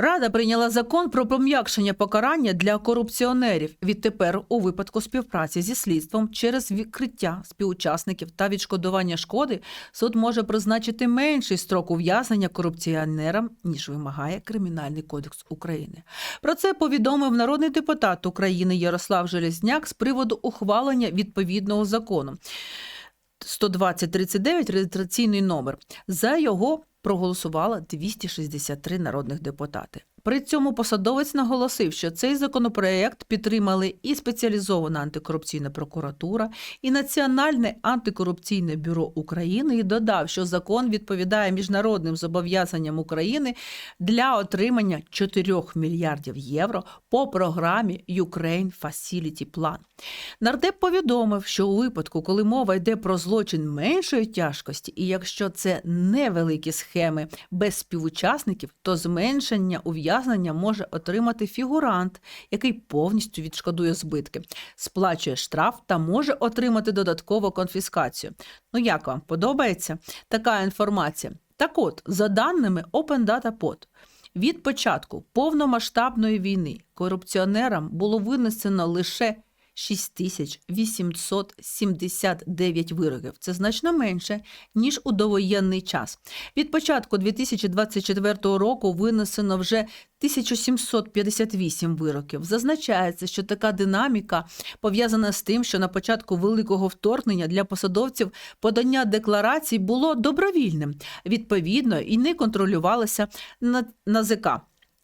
Рада прийняла закон про пом'якшення покарання для корупціонерів. Відтепер, у випадку співпраці зі слідством через відкриття співучасників та відшкодування шкоди, суд може призначити менший строк ув'язнення корупціонерам, ніж вимагає Кримінальний кодекс України. Про це повідомив народний депутат України Ярослав Железняк з приводу ухвалення відповідного закону. 12039 реєстраційний номер. За його проголосувало 263 народних депутати. При цьому посадовець наголосив, що цей законопроект підтримали і спеціалізована антикорупційна прокуратура, і Національне антикорупційне бюро України, і додав, що закон відповідає міжнародним зобов'язанням України для отримання 4 мільярдів євро по програмі Ukraine Facility Plan. Нардеп повідомив, що у випадку, коли мова йде про злочин меншої тяжкості, і якщо це невеликі схеми без співучасників, то зменшення ув'язнення може отримати фігурант, який повністю відшкодує збитки, сплачує штраф та може отримати додаткову конфіскацію. Ну як вам подобається така інформація? Так от, за даними Open Data Pod, від початку повномасштабної війни корупціонерам було винесено лише 6879 вироків. Це значно менше, ніж у довоєнний час. Від початку 2024 року винесено вже 1758 вироків. Зазначається, що така динаміка пов'язана з тим, що на початку великого вторгнення для посадовців подання декларацій було добровільним, відповідно, і не контролювалося на НАЗК.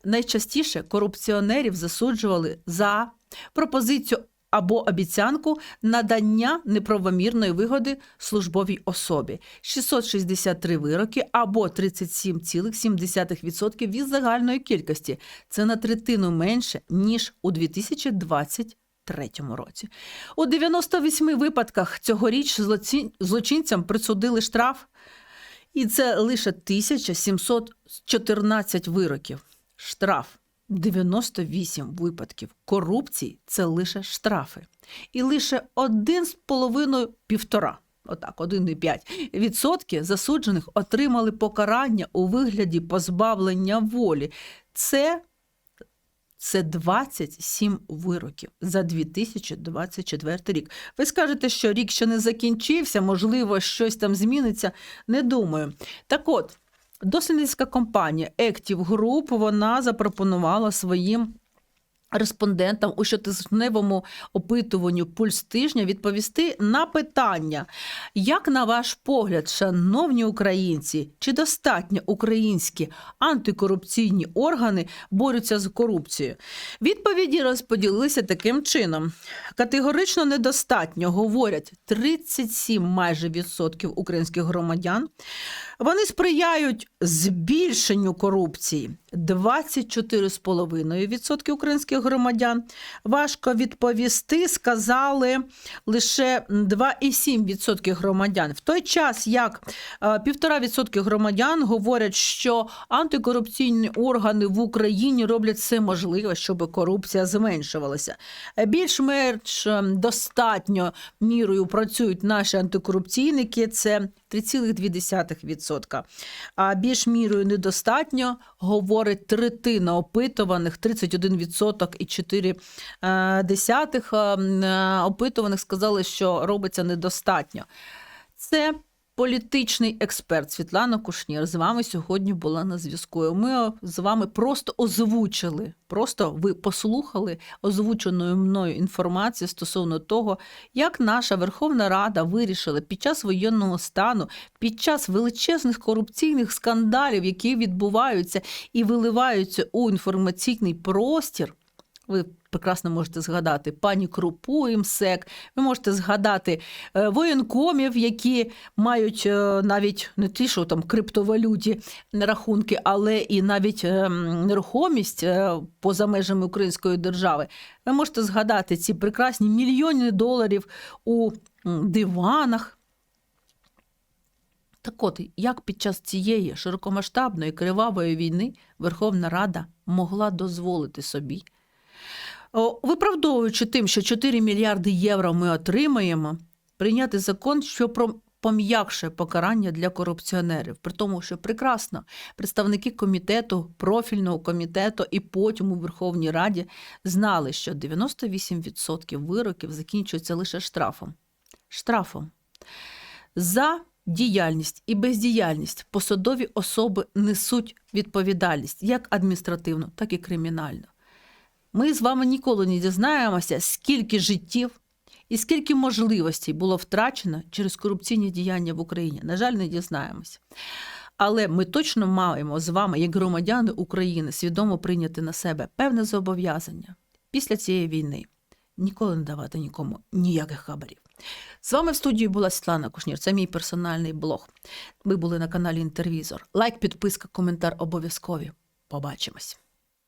Найчастіше корупціонерів засуджували за пропозицію або обіцянку надання неправомірної вигоди службовій особі 663 вироки або 37,7% від загальної кількості. Це на третину менше ніж у 2023 році. У 98 випадках цьогоріч злочин- злочинцям присудили штраф, і це лише 1714 вироків. Штраф 98 випадків корупції це лише штрафи. І лише 1,5 півтора. Отак, 1,5 відсотки засуджених отримали покарання у вигляді позбавлення волі. Це, це 27 вироків за 2024 рік. Ви скажете, що рік ще не закінчився, можливо, щось там зміниться. Не думаю. Так от, дослідницька компанія Active Group вона запропонувала своїм респондентам у щотижневому опитуванню пульс тижня відповісти на питання, як на ваш погляд, шановні українці, чи достатньо українські антикорупційні органи борються з корупцією? Відповіді розподілилися таким чином: категорично недостатньо говорять 37 майже відсотків українських громадян. Вони сприяють збільшенню корупції 24,5% українських громадян. Важко відповісти, сказали лише 2,7% громадян. В той час як е, 1,5% громадян говорять, що антикорупційні органи в Україні роблять все можливе, щоб корупція зменшувалася. Е, Більш-менш е, достатньо мірою працюють наші антикорупційники. Це 3,2%. А більш мірою недостатньо, говорить третина опитуваних, 31% і 4 десятих е, опитуваних сказали, що робиться недостатньо. Це політичний експерт Світлана Кушнір з вами сьогодні була на зв'язку. Ми з вами просто озвучили, просто ви послухали озвученою мною інформацію стосовно того, як наша Верховна Рада вирішила під час воєнного стану, під час величезних корупційних скандалів, які відбуваються і виливаються у інформаційний простір. Ви прекрасно можете згадати пані Крупу, імсек. Ви можете згадати е, воєнкомів, які мають е, навіть не ті, що там криптовалюті рахунки, але і навіть е, нерухомість поза межами української держави. Ви можете згадати ці прекрасні мільйони доларів у диванах. Так от, як під час цієї широкомасштабної кривавої війни Верховна Рада могла дозволити собі виправдовуючи тим, що 4 мільярди євро ми отримаємо, прийняти закон, що про пом'якшує покарання для корупціонерів, при тому, що прекрасно представники комітету, профільного комітету і потім у Верховній Раді знали, що 98% вироків закінчуються лише штрафом. Штрафом. За діяльність і бездіяльність посадові особи несуть відповідальність як адміністративну, так і кримінальну. Ми з вами ніколи не дізнаємося, скільки життів і скільки можливостей було втрачено через корупційні діяння в Україні. На жаль, не дізнаємося. Але ми точно маємо з вами, як громадяни України, свідомо прийняти на себе певне зобов'язання після цієї війни ніколи не давати нікому ніяких хабарів. З вами в студії була Світлана Кушнір. Це мій персональний блог. Ми були на каналі Інтервізор. Лайк, підписка, коментар обов'язкові. Побачимось.